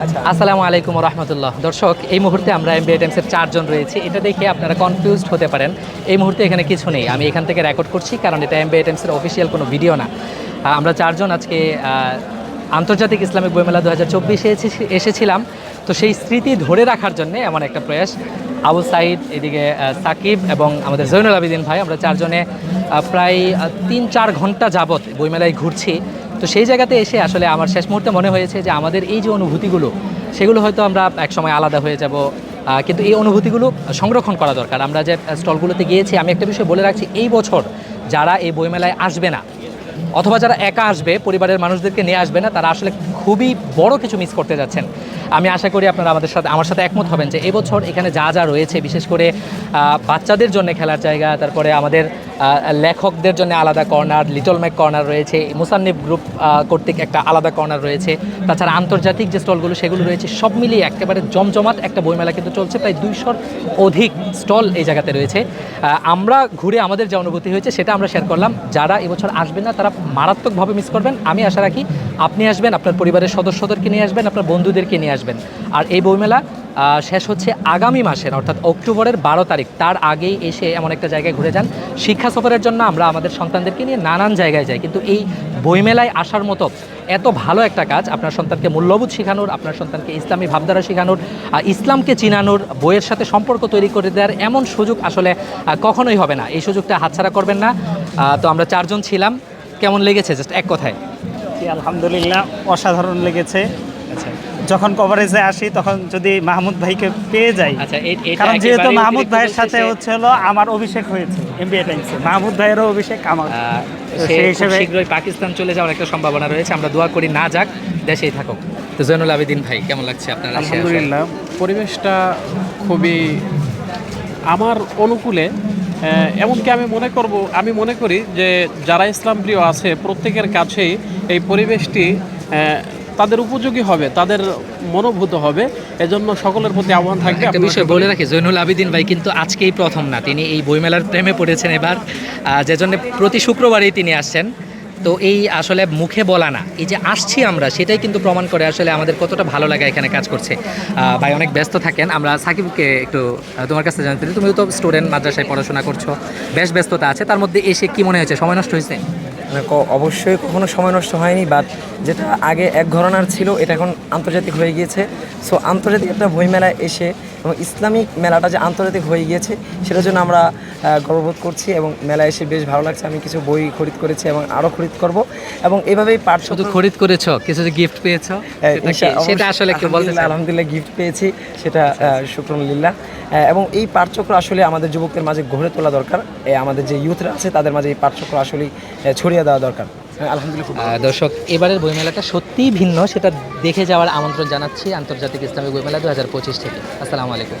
আসসালামু আলাইকুম রহমতুল্লাহ দর্শক, এই মুহূর্তে আমরা এমবিএ টাইমসের চারজন রয়েছি। এটা দেখে আপনারা কনফিউজড হতে পারেন। এই মুহূর্তে এখানে কিছু নেই। আমি এখান থেকে রেকর্ড করছি, কারণ এটা এমবিএ টাইমসের অফিসিয়াল কোনো ভিডিও না। আমরা চারজন আজকে আন্তর্জাতিক ইসলামিক বইমেলা দু হাজার চব্বিশে এসেছিলাম। তো সেই স্মৃতি ধরে রাখার জন্য এমন একটা প্রয়াস। আবু সাইদ, এদিকে সাকিব এবং আমাদের জৈনুল আবিদিন ভাই। আমরা চারজনে প্রায় তিন চার ঘণ্টা যাবৎ বইমেলায় ঘুরছি। তো সেই জায়গাতে এসে আসলে আমার শেষ মুহূর্তে মনে হয়েছে যে আমাদের এই যে অনুভূতিগুলো, সেগুলো হয়তো আমরা এক সময় আলাদা হয়ে যাব। কিন্তু এই অনুভূতিগুলো সংরক্ষণ করা দরকার। আমরা যে স্টলগুলোতে গিয়েছি, আমি একটা বিষয় বলে রাখছি, এই বছর যারা এই বইমেলায় আসবে না, অথবা যারা একা আসবে, পরিবারের মানুষদেরকে নিয়ে আসবে না, তারা আসলে খুবই বড় কিছু মিস করতে যাচ্ছেন। আমি আশা করি আপনারা আমাদের সাথে, আমার সাথে একমত হবেন যে, এবছর এখানে যা যা রয়েছে, বিশেষ করে বাচ্চাদের জন্য খেলার জায়গা, তারপরে আমাদের লেখকদের জন্য আলাদা কর্নার, লিটল ম্যাক কর্নার রয়েছে, মুসান্নিফ গ্রুপ কর্তৃক একটা আলাদা কর্নার রয়েছে। তাছাড়া আন্তর্জাতিক যে স্টলগুলো, সেগুলো রয়েছে, সব মিলিয়ে একেবারে জমজমাট একটা বইমেলা কিন্তু চলছে, প্রায় দুইশোর অধিক স্টল এই জায়গাতে রয়েছে। আমরা ঘুরে আমাদের যে অনুভূতি হয়েছে, সেটা আমরা শেয়ার করলাম। যারা এবছর আসবেন না, তারা মারাত্মকভাবে মিস করবেন। আমি আশা রাখি, আপনি আসবেন, আপনার পরিবারের সদস্যদেরকে নিয়ে আসবেন, আপনার বন্ধুদেরকে নিয়ে আসবেন। আর এই বইমেলা শেষ হচ্ছে আগামী মাসের অর্থাৎ অক্টোবরের বারো তারিখ। তার আগেই এসে এমন একটা জায়গায় ঘুরে যান। শিক্ষা সফরের জন্য আমরা আমাদের সন্তানদেরকে নিয়ে নানান জায়গায় যাই। কিন্তু এই বইমেলায় আসার মতো এত ভালো একটা কাজ আপনার সন্তানকে মূল্যবোধ শেখানোর আপনার সন্তানকে ইসলামী ভাবধারা শেখানোর ইসলামকে চিনানোর বইয়ের সাথে সম্পর্ক তৈরি করে দেওয়ার এমন সুযোগ আসলে কখনোই হবে না। এই সুযোগটা হাতছাড়া করবেন না। তো আমরা চারজন ছিলাম। কেমন লেগেছে? জাস্ট এক কথায়। আলহামদুলিল্লাহ অসাধারণ লেগেছে। আচ্ছা। যখন কভারেজে আসি তখন যদি মাহমুদ ভাইকে পেয়ে যাই আচ্ছা কারণ যেহেতু মাহমুদ ভাইয়ের সাথে হচ্ছে হলো আমার অভিষেক হয়েছে এমবিএ টাইমসে মাহমুদ ভাইয়েরও অভিষেক আমার সেই হিসেবে শীঘ্রই পাকিস্তান চলে যাওয়ার একটা সম্ভাবনা রয়েছে। আমরা দোয়া করি না যাক দেশেই থাকুক। তো জৈনুল আবেদিন ভাই কেমন লাগছে আপনার আলহামদুলিল্লাহ পরিবেশটা খুবই আমার অনুকূলে। এমনকি আমি মনে করব আমি মনে করি যে যারা ইসলাম প্রিয় আছে প্রত্যেকের কাছেই এই পরিবেশটি আহ, তাদের উপযোগী হবে তাদের মনোভূত হবে এজন্য সকলের প্রতি আহ্বান থাকবে। একটা বিষয় বলে রাখি জৈনুল আবিদিন ভাই কিন্তু আজকেই প্রথম না তিনি এই বইমেলার প্রেমে পড়েছেন এবার যে জন্য প্রতি শুক্রবারেই তিনি আসছেন। তো এই আসলে মুখে বলা না এই যে আসছি আমরা সেটাই কিন্তু প্রমাণ করে আসলে আমাদের কতটা ভালো লাগে এখানে কাজ করছে। ভাই অনেক ব্যস্ত থাকেন আমরা সাকিবকে একটু তোমার কাছে জানতে তুমিও তো স্টুডেন্ট মাদ্রাসায় পড়াশোনা করছ বেশ ব্যস্ততা আছে তার মধ্যে এসে কি মনে হয়েছে সময় নষ্ট হয়েছে? অবশ্যই কখনো সময় নষ্ট হয়নি বাট যেটা আগে এক ঘরনার ছিল, এটা এখন আন্তর্জাতিক হয়ে গিয়েছে। সো আন্তর্জাতিক একটা বইমেলায় এসে এবং ইসলামিক মেলাটা যে আন্তর্জাতিক হয়ে গিয়েছে সেটার জন্য আমরা গর্ববোধ করছি এবং মেলায় এসে বেশ ভালো লাগছে। আমি কিছু বই খরিদ করেছি এবং আরও খরিদ করব এবং এভাবেই পাঠ শুধু খরিদ করেছ? কিছু যে গিফট পেয়েছ? সেটা আসলে কেউ বলতে আলহামদুলিল্লাহ গিফট পেয়েছি। সেটা শুক্রলিল্লাহ এবং এই পাঠচক্র আসলে আমাদের যুবকদের মাঝে গড়ে তোলা দরকার। আমাদের যে ইউথরা আছে তাদের মাঝে এই পাঠচক্র আসলে ছড়িয়ে দেওয়া দরকার। হ্যাঁ, আলহামদুলিল্লাহ দর্শক, এবারের বইমেলাটা সত্যিই ভিন্ন, সেটা দেখে যাওয়ার আমন্ত্রণ জানাচ্ছি আন্তর্জাতিক ইসলামিক বইমেলা দু হাজার পঁচিশ থেকে। আসসালামু আলাইকুম।